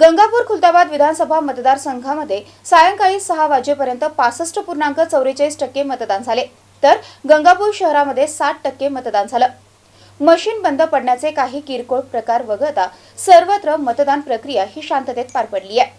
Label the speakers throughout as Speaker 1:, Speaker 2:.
Speaker 1: गंगापूर खुलताबाद विधानसभा मतदारसंघामध्ये सायंकाळी सहा वाजेपर्यंत पासष्ट पूर्णांक चौवेचाळीस टक्के मतदान झाले. तर गंगापूर शहरामध्ये साठ टक्के मतदान झालं. मशीन बंद पडण्याचे काही किरकोळ प्रकार वगळता सर्वत्र मतदान प्रक्रिया ही शांततेत पार पडली आहे.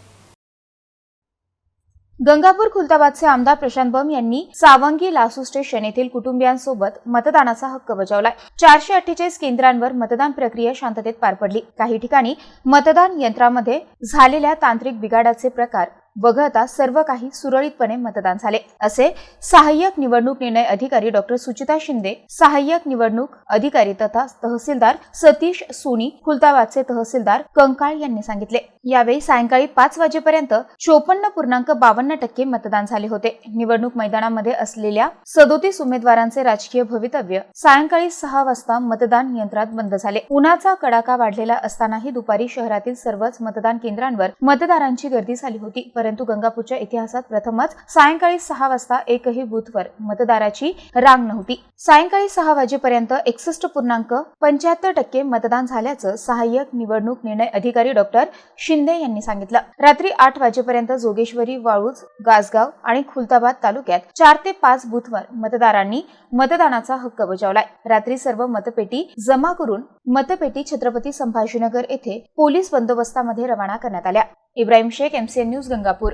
Speaker 1: गंगापूर खुलताबादचे आमदार प्रशांत बम यांनी सावंगी लासू स्टेशन येथील कुटुंबियांसोबत मतदानाचा हक्क बजावलाय. चारशे अठ्ठेचाळीस केंद्रांवर मतदान प्रक्रिया शांततेत पार पडली. काही ठिकाणी मतदान यंत्रामध्ये झालेल्या तांत्रिक बिघाडाचे प्रकार वगळता सर्व काही सुरळीतपणे मतदान झाले. असे सहाय्यक निवडणूक निर्णय अधिकारी डॉक्टर सुचिता शिंदे सहाय्यक निवडणूक अधिकारी तथा तहसीलदार सतीश सोनी खुलताबादचे तहसीलदार कंकाळ यांनी सांगितले. यावेळी सायंकाळी पाच वाजेपर्यंत चोपन्न पूर्णांक बावन्न टक्के मतदान झाले होते. निवडणूक मैदानामध्ये असलेल्या सदोतीस उमेदवारांचे राजकीय भवितव्य सायंकाळी सहा वाजता मतदान यंत्रात बंद झाले. उन्हाचा कडाका वाढलेला असतानाही दुपारी शहरातील सर्वच मतदान केंद्रांवर मतदारांची गर्दी झाली होती. परंतु गंगापूरच्या इतिहासात प्रथमच सायंकाळी सहा वाजता एकही बूथवर मतदाराची रांग नव्हती. सायंकाळी सहा वाजेपर्यंत एकसष्ट पूर्णांक पंच्याहत्तर टक्के मतदान झाल्याचं सहाय्यक निवडणूक निर्णय अधिकारी डॉक्टर शिंदे यांनी सांगितलं. रात्री आठ वाजेपर्यंत जोगेश्वरी वाळूज गासगाव आणि खुलताबाद तालुक्यात चार ते पाच बूथवर मतदारांनी मतदानाचा हक्क बजावलाय. रात्री सर्व मतपेटी जमा करून मतपेटी छत्रपती संभाजीनगर येथे पोलीस बंदोबस्तामध्ये रवाना करण्यात आल्या. Ibrahim Shaikh MCN news Gangapur.